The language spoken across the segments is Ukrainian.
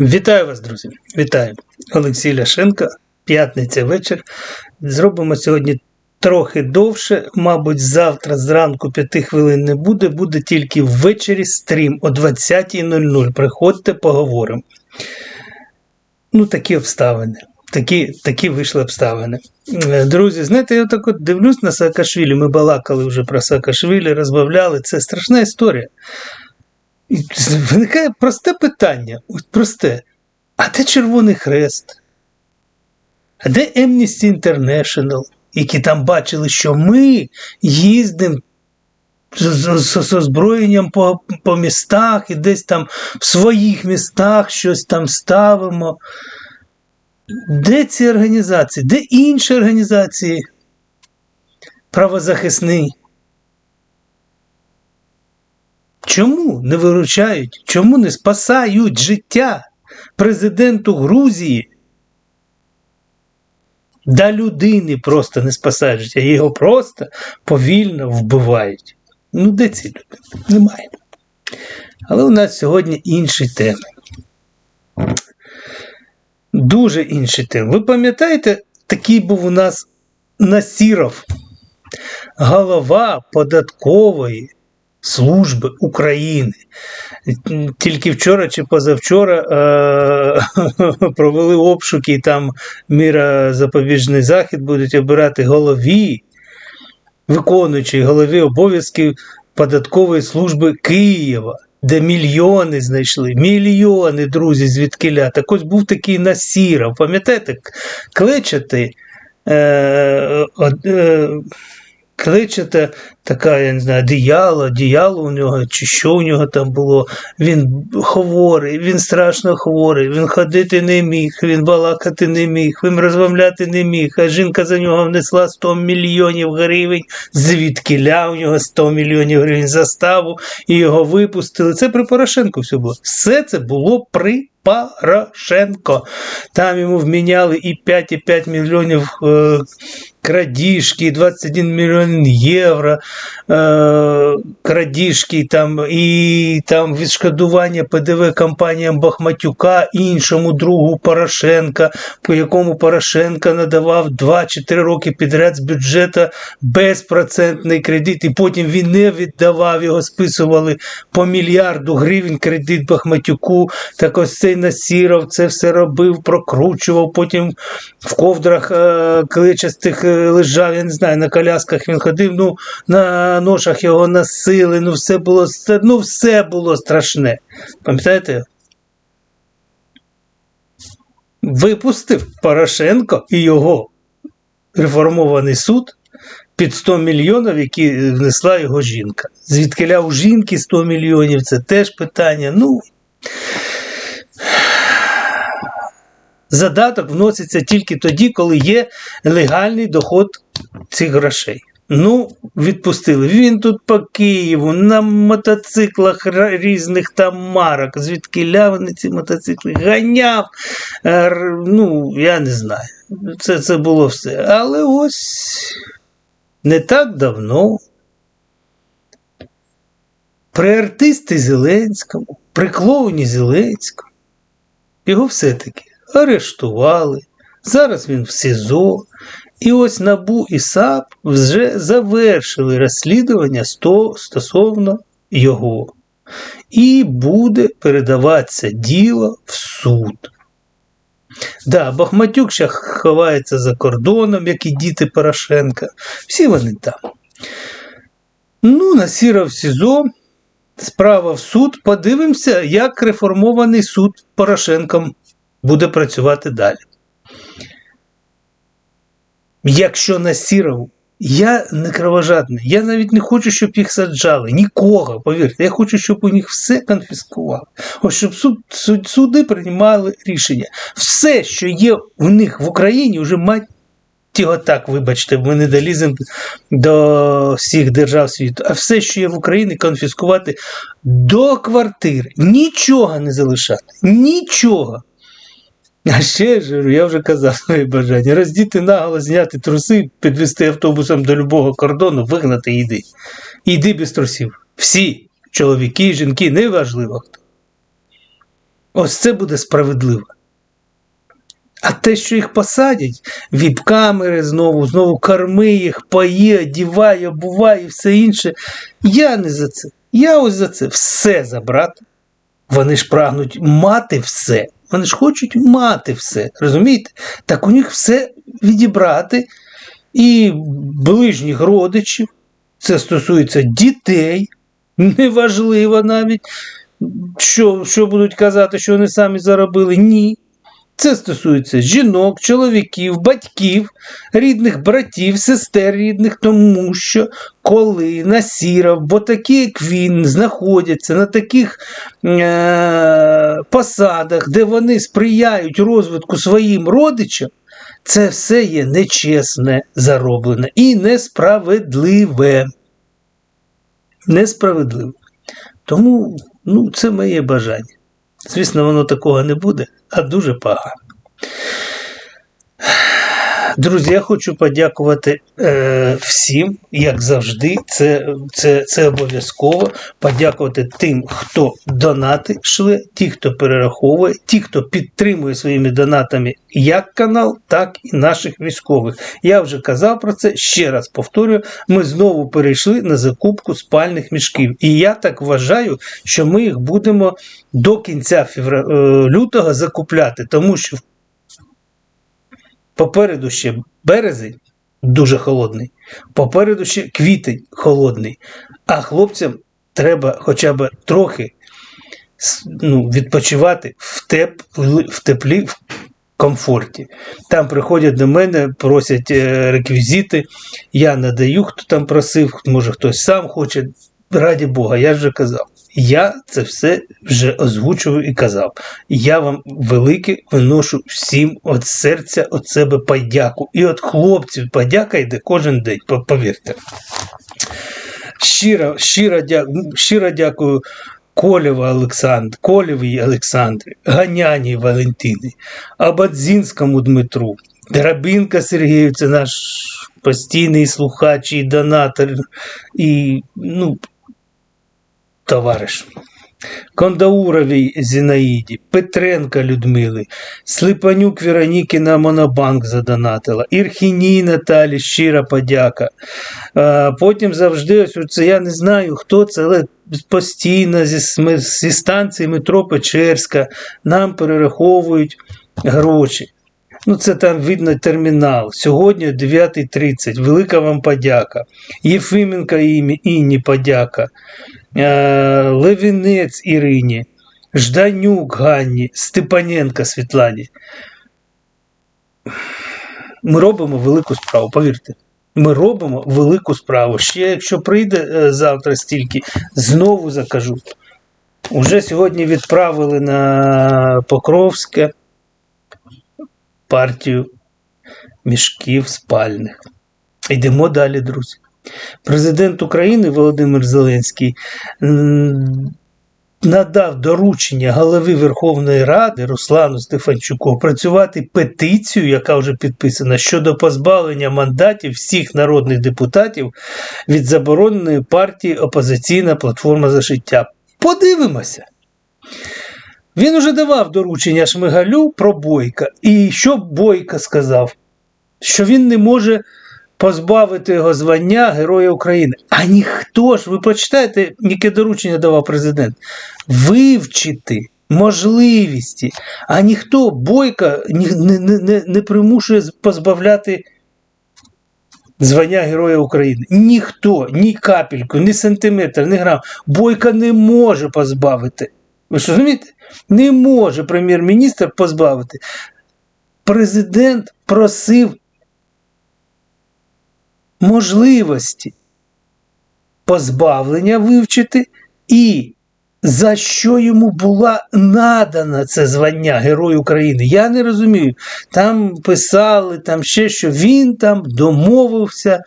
Вітаю вас, друзі! Вітаю! Олексій Ляшенко, п'ятниця вечір. Зробимо сьогодні трохи довше. Мабуть, завтра зранку 5 хвилин не буде, буде тільки ввечері стрім о 20.00. Приходьте, поговоримо. Ну, такі обставини. Такі, такі вийшли обставини. Е, Друзі, знаєте, я так от дивлюсь на Саакашвілі. Ми балакали вже про Саакашвілі, розбавляли. Це страшна історія. Виникає просте питання. Просте. А де Червоний Хрест? А де Amnesty International, які там бачили, що ми їздимо з, з, з, озброєнням по, по містах і десь там в своїх містах щось там ставимо. Де ці організації? Де інші організації правозахисні? Чому не виручають? Чому не спасають життя президенту Грузії? Да людини просто не спасають життя, його просто повільно вбивають. Ну, де ці люди? Немає. Але у нас сьогодні інші теми. Дуже інші теми. Ви пам'ятаєте, такий був у нас Насіров, голова податкової служби України. Тільки вчора чи позавчора е- провели обшуки, і там міра запобіжний захід будуть обирати голові, виконуючи голові обов'язків податкової служби Києва. Де мільйони знайшли, мільйони, друзі, звідкиля. Так ось був такий Насіров. Пам'ятаєте, клечатий, е, е, кличете така, я не знаю, діяло, діяло у нього, чи що у нього там було. Він хворий, він страшно хворий, він ходити не міг, він балакати не міг, він розмовляти не міг. А жінка за нього внесла 100 мільйонів гривень, звідки ля у нього 100 мільйонів гривень заставу, і його випустили. Це при Порошенку все було. Все це було при Порошенко. Там йому вміняли і 5,5 мільйонів е, крадіжки, 21 мільйон євро е, крадіжки, там, і там відшкодування ПДВ компаніям Бахматюка, іншому другу Порошенка, по якому Порошенко надавав 2 чи 3 роки підряд з бюджету безпроцентний кредит, і потім він не віддавав, його списували по мільярду гривень кредит Бахматюку. Так ось цей Насіров це все робив, прокручував, потім в ковдрах е, кличастих е, лежав, я не знаю, на колясках він ходив, ну на ношах його носили, ну все було ну все було страшне. Пам'ятаєте? Випустив Порошенко і його реформований суд під 100 мільйонів, які внесла його жінка. Звідкиля у жінки 100 мільйонів, це теж питання. Ну, задаток вноситься тільки тоді, коли є легальний доход цих грошей. Ну, відпустили. Він тут по Києву на мотоциклах різних там марок. Звідки вони ці мотоцикли ганяв. Е, Ну, я не знаю. Це, це було все. Але ось не так давно. При артисті Зеленському, при клоуні Зеленському, його все-таки арештували. Зараз він в СІЗО. І ось НАБУ і САП вже завершили розслідування сто- стосовно його. І буде передаватися діло в суд. Да, Бахматюк ще ховається за кордоном, як і діти Порошенка. Всі вони там. Ну, Насіра в СІЗО, справа в суд. Подивимося, як реформований суд Порошенком буде працювати далі. Якщо Насіров, я не кровожадний, я навіть не хочу, щоб їх саджали. Нікого, повірте, я хочу, щоб у них все конфіскували. Ось щоб суд, суд, суди приймали рішення. Все, що є у них в Україні, вже мать його так, вибачте, ми не доліземо до всіх держав світу. А все, що є в Україні, конфіскувати до квартири. Нічого не залишати. Нічого. А ще ж, я вже казав своє бажання. Роздіти наголо, зняти труси, підвести автобусом до любого кордону, вигнати і йди. Іди без трусів. Всі чоловіки, жінки, неважливо хто. Ось це буде справедливо. А те, що їх посадять, віп-камери знову, знову корми їх, пої, одівай, обувай і все інше. Я не за це. Я ось за це все забрати. Вони ж прагнуть мати все. Вони ж хочуть мати все. Розумієте? Так у них все відібрати і ближніх родичів. Це стосується дітей. Неважливо навіть, що, що будуть казати, що вони самі заробили. Ні. Це стосується жінок, чоловіків, батьків, рідних братів, сестер рідних, тому що коли Насіров, бо такі, як він, знаходяться на таких е- посадах, де вони сприяють розвитку своїм родичам, це все є нечесне, зароблене і несправедливе. Несправедливе. Тому ну, це моє бажання. Звісно, воно такого не буде, а дуже погано. Друзі, я хочу подякувати е, всім, як завжди. Це це, це обов'язково. Подякувати тим, хто донати шле, ті, хто перераховує, ті, хто підтримує своїми донатами як канал, так і наших військових. Я вже казав про це. Ще раз повторюю: ми знову перейшли на закупку спальних мішків. І я так вважаю, що ми їх будемо до кінця февра... е, лютого закупляти, тому що Попереду ще березень дуже холодний, попереду ще квітень холодний, а хлопцям треба хоча б трохи ну, відпочивати в, теп, в теплі, в комфорті. Там приходять до мене, просять е, реквізити, я надаю, хто там просив, може хтось сам хоче. Раді Бога, я вже казав. Я це все вже озвучував і казав. Я вам велике виношу всім від серця від себе подяку. І від хлопців подяка йде кожен день, повірте. Щиро щиро, дякую, щиро дякую Колєва Олександр, Колєвій Олександрі, Ганяній Валентині, Абадзінському Дмитру, Драбінка Сергію, це наш постійний слухач і донатор. І, ну, товариш. Кондауровій Зінаїді, Петренка Людмили, Слипанюк Вероніки на Монобанк задонатила, Ірхіній Наталі, щира подяка. А, Потім завжди, ось це я не знаю, хто це, але постійно зі, зі станції метро Печерська нам перераховують гроші. Ну, це там видно термінал. Сьогодні 9.30. Велика вам подяка. Єфименка Інні подяка. Е, Левінець Ірині, Жданюк Ганні, Степаненка Світлані. Ми робимо велику справу, повірте. Ми робимо велику справу. Ще якщо прийде е, завтра стільки, знову закажу. Уже сьогодні відправили на Покровське партію мішків спальних. Йдемо далі, друзі. Президент України Володимир Зеленський надав доручення голови Верховної Ради Руслану Стефанчуку опрацювати петицію, яка вже підписана щодо позбавлення мандатів всіх народних депутатів від забороненої партії Опозиційна платформа за життя. Подивимося. Він уже давав доручення Шмигалю про Бойка. І що Бойка сказав? Що він не може позбавити його звання Героя України. А ніхто ж, ви почитаєте, яке доручення давав президент, вивчити можливості, а ніхто бойка не, не, не, не примушує позбавляти. Звання Героя України. Ніхто, ні капельку, ні сантиметр, ні грам. Бойка не може позбавити. Ви ж розумієте? Не може прем'єр-міністр позбавити. Президент просив можливості позбавлення вивчити, і за що йому була надана це звання Герой України. Я не розумію. Там писали там ще, що він там домовився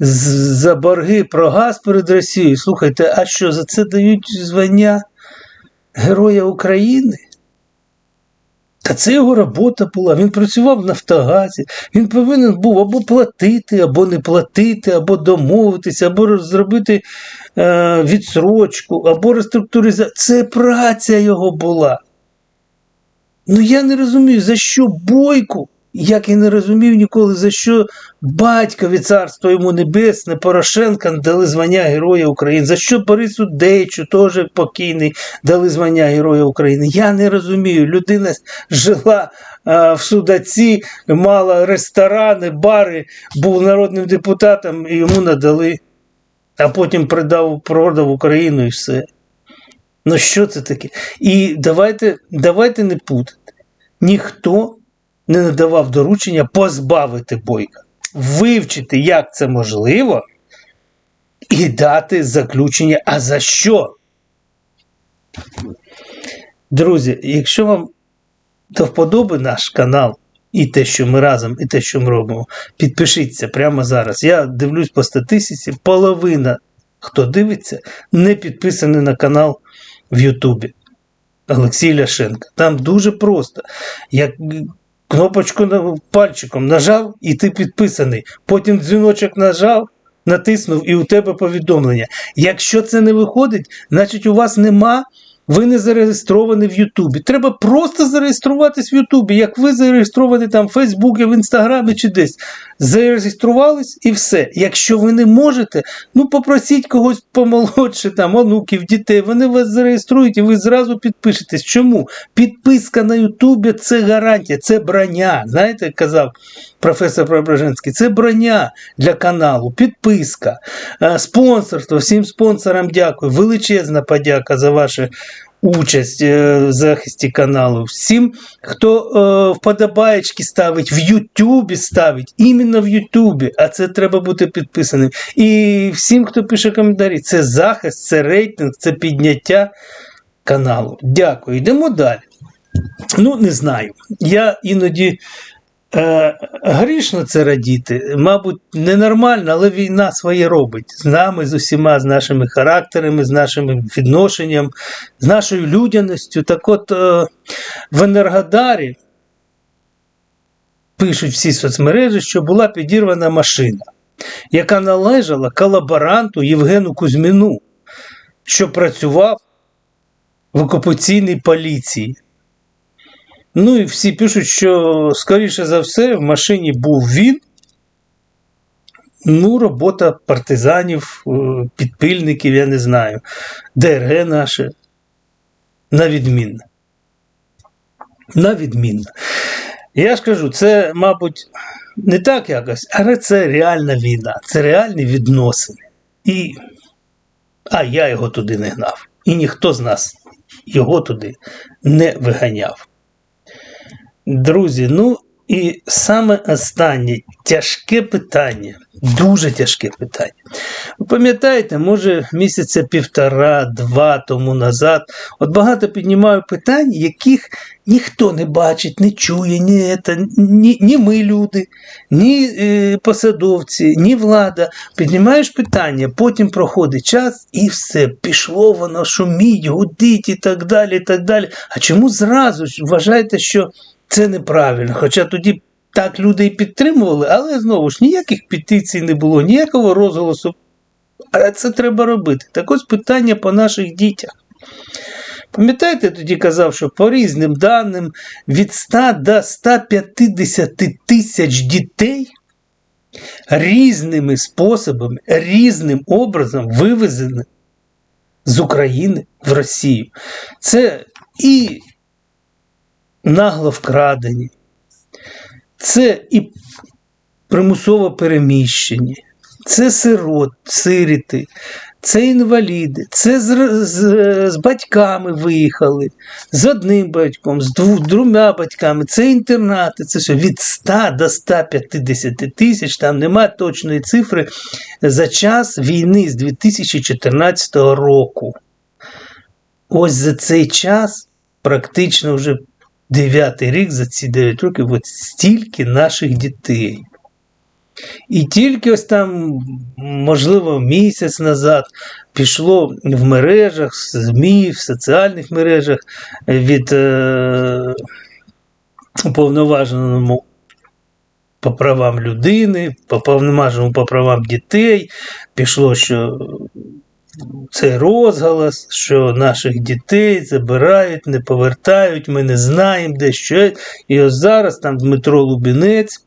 за борги про газ перед Росією. Слухайте, а що за це дають звання Героя України? Та це його робота була. Він працював в Нафтогазі, він повинен був або платити, або не платити, або домовитися, або зробити е, відсрочку, або реструктуризацію. Це праця його була. Ну я не розумію, за що бойку, як і не розумів ніколи, за що батькові царство йому небесне, Порошенка дали звання Героя України, за що Борису Дейчу, теж покійний, дали звання Героя України. Я не розумію. Людина жила а, в Судаці, мала ресторани, бари, був народним депутатом і йому надали, а потім придав, продав Україну і все. Ну що це таке? І давайте, давайте не путати. Ніхто не надавав доручення позбавити бойка, вивчити, як це можливо, і дати заключення. А за що? Друзі, якщо вам до вподоби наш канал і те, що ми разом, і те, що ми робимо, підпишіться прямо зараз. Я дивлюсь по статистиці, половина, хто дивиться, не підписаний на канал в Ютубі. Олексій Ляшенко. Там дуже просто. Як кнопочку пальчиком нажав, і ти підписаний. Потім дзвіночок нажав, натиснув, і у тебе повідомлення. Якщо це не виходить, значить у вас нема. Ви не зареєстровані в Ютубі. Треба просто зареєструватись в Ютубі, як ви зареєстровані там в Фейсбуці, в Інстаграмі чи десь. Зареєструвались і все. Якщо ви не можете, ну попросіть когось помолодше, там, онуків, дітей, вони вас зареєструють і ви зразу підпишетесь. Чому? Підписка на Ютубі це гарантія, це броня. Знаєте, казав професор Преображенський, це броня для каналу, підписка, е, спонсорство. Всім спонсорам дякую. Величезна подяка за вашу участь е, в захисті каналу. Всім, хто е, вподобаєчки ставить в Ютубі, ставить іменно в Ютубі, а це треба бути підписаним. І всім, хто пише коментарі, це захист, це рейтинг, це підняття каналу. Дякую. Йдемо далі. Ну, не знаю. Я іноді. Е, грішно це радіти, мабуть, ненормально, але війна своє робить з нами, з усіма, з нашими характерами, з нашим відношенням, з нашою людяністю. Так от е, в Енергодарі пишуть всі соцмережі, що була підірвана машина, яка належала колаборанту Євгену Кузьміну, що працював в окупаційній поліції. Ну і всі пишуть, що, скоріше за все, в машині був він. Ну, робота партизанів, е, підпильників, я не знаю, ДРГ наше. На відмінно. На відмінно. Я ж кажу, це, мабуть, не так якось, але це реальна війна, це реальні відносини. І... А я його туди не гнав. І ніхто з нас його туди не виганяв. Друзі, ну і саме останнє тяжке питання, дуже тяжке питання. Ви пам'ятаєте, може, місяця півтора-два тому назад, от багато піднімаю питань, яких ніхто не бачить, не чує, ні, це, ні, ні ми люди, ні е, посадовці, ні влада. Піднімаєш питання, потім проходить час і все, пішло воно, шуміть, гудить і так далі. і так далі. А чому зразу вважаєте, що це неправильно. Хоча тоді так люди і підтримували, але знову ж ніяких петицій не було, ніякого розголосу. А це треба робити. Так ось питання по наших дітях. Пам'ятаєте, тоді казав, що по різним даним від 100 до 150 тисяч дітей різними способами, різним образом вивезені з України в Росію. Це і нагло вкрадені, це і примусово переміщені, це сирот, сиріти, це інваліди, це з, з, з батьками виїхали, з одним батьком, з двох, двома батьками, це інтернати, це все від 100 до 150 тисяч, там немає точної цифри за час війни з 2014 року. Ось за цей час практично вже дев'ятий рік за ці 9 років от стільки наших дітей. І тільки ось там, можливо, місяць назад пішло в мережах, ЗМІ, в соціальних мережах від е, уповноваженому по правам людини, по уповноваженому по правам дітей. Пішло, що цей розголос, що наших дітей забирають, не повертають, ми не знаємо, де що. І ось зараз там Дмитро Лубінець,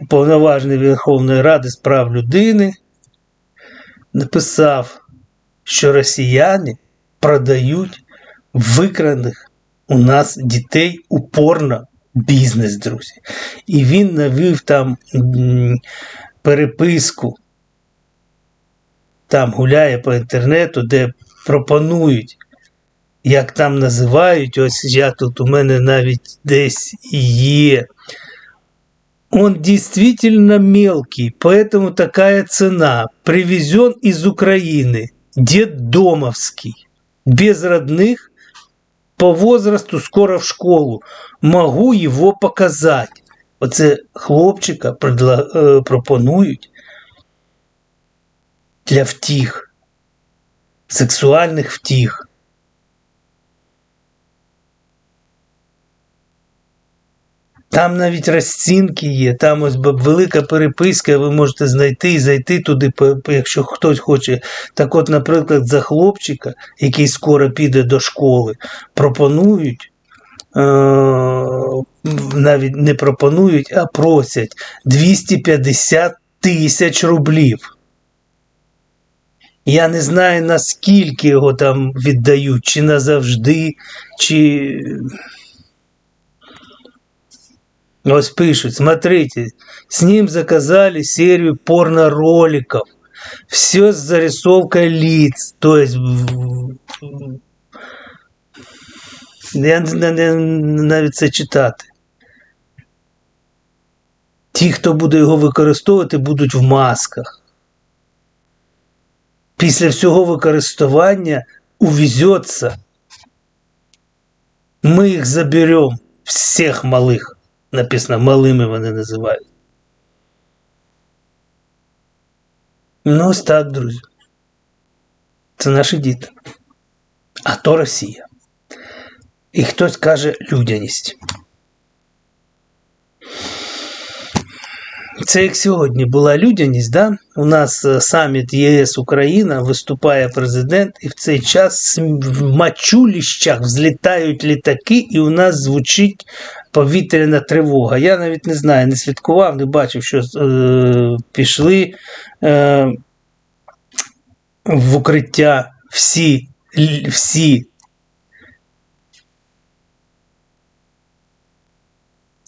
уповноважений Верховної Ради з прав людини, написав, що росіяни продають викрадених у нас дітей упорно бізнес, друзі. І він навів там переписку, там гуляє по інтернету, де пропонують, як там називають, ось я тут у мене навіть десь є. Он действительно мелкий, поэтому такая цена. Привезен из Украины, детдомовский, без родных, по возрасту скоро в школу. Могу его показать. Оце хлопчика предла... пропонують для втіх, сексуальних втіх. Там навіть розцінки є, там ось велика переписка, ви можете знайти і зайти туди, якщо хтось хоче. Так от, наприклад, за хлопчика, який скоро піде до школи, пропонують, е- навіть не пропонують, а просять 250 тисяч рублів. Я не знаю, наскільки його там віддають, чи назавжди, чи. Ось пишут, смотрите, с ним заказали серию порно-роликов. Все с зарисовкой лиц. То есть я навіть це читати. Ті, хто буде його використовувати, будуть в масках. Після всього використання увезеться. Ми їх заберемо, всіх малих написано малими вони називають. Ну, ось так, друзі. Це наші діти. А то Росія. І хтось каже людяність. Це як сьогодні була людяність, да? у нас е, саміт ЄС Україна виступає президент, і в цей час в мачуліщах взлітають літаки, і у нас звучить повітряна тривога. Я навіть не знаю, не слідкував, не бачив, що е, пішли е, в укриття всі, всі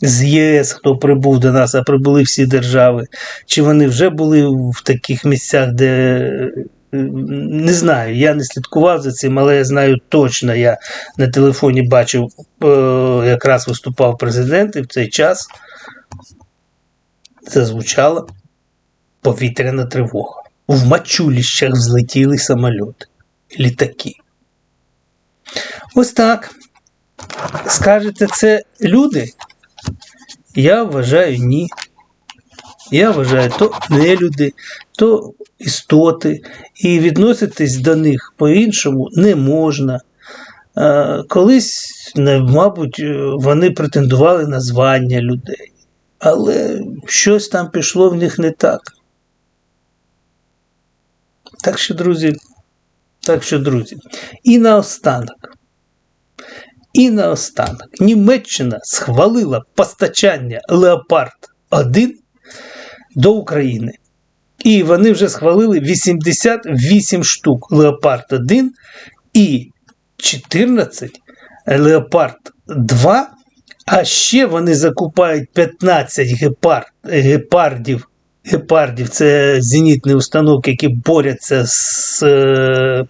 з ЄС, хто прибув до нас, а прибули всі держави, чи вони вже були в таких місцях, де е, не знаю, я не слідкував за цим, але я знаю точно, я на телефоні бачив, е, якраз виступав президент, і в цей час зазвучала повітряна тривога. В мачуліщах взлетіли самольоти, літаки. Ось так. Скажете, це люди? Я вважаю ні. Я вважаю, то не люди, то істоти, і відноситись до них по-іншому не можна. Колись, мабуть, вони претендували на звання людей, але щось там пішло в них не так. Так що, друзі, так що, друзі, і наостанок. І наостанок Німеччина схвалила постачання Леопард 1 до України. І вони вже схвалили 88 штук Леопард 1 і 14 Леопард 2. А ще вони закупають 15 гепард, гепардів. Гепардів це зенітні установки, які борються з е,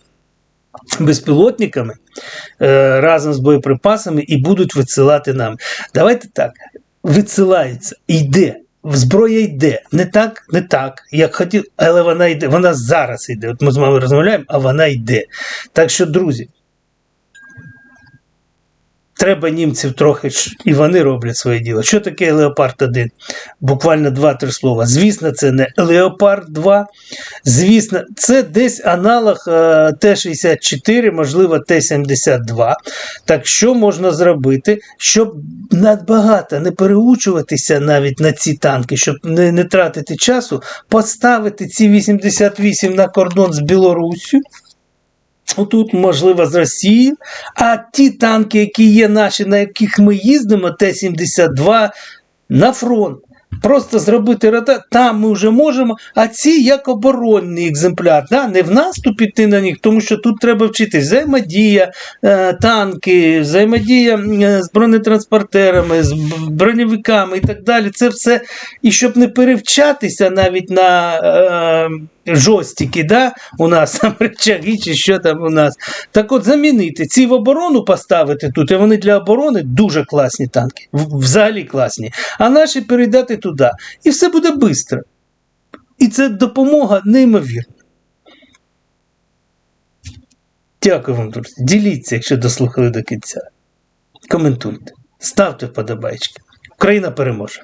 безпілотниками разом з боєприпасами і будуть висилати нам. Давайте так, висилається, йде. Зброя йде не так, не так, як хотів, але вона йде. Вона зараз йде. От ми з вами розмовляємо, а вона йде. Так що, друзі, Треба німців трохи, і вони роблять своє діло. Що таке Леопард 1? Буквально два-три слова. Звісно, це не Леопард 2. Звісно, це десь аналог е, Т-64, можливо, Т-72. Так що можна зробити, щоб надбагато не переучуватися навіть на ці танки, щоб не, не тратити часу, поставити ці 88 на кордон з Білоруссю. Отут, можливо, з Росії, а ті танки, які є наші, на яких ми їздимо, Т-72, на фронт. Просто зробити рота, там ми вже можемо, а ці як оборонний екземпляр, да? не в наступ іти на них, тому що тут треба вчитись взаємодія, е, танки, взаємодія е, з бронетранспортерами, з броньовиками і так далі. Це все. І щоб не перевчатися навіть на е, жостики, да? у нас там речаги чи що там у нас. Так от замінити ці в оборону поставити тут, і вони для оборони дуже класні танки, взагалі класні. А наші передати туди. І все буде швидко. І це допомога неймовірна. Дякую вам, друзі. Діліться, якщо дослухали до кінця. Коментуйте, ставте вподобайки. Україна переможе.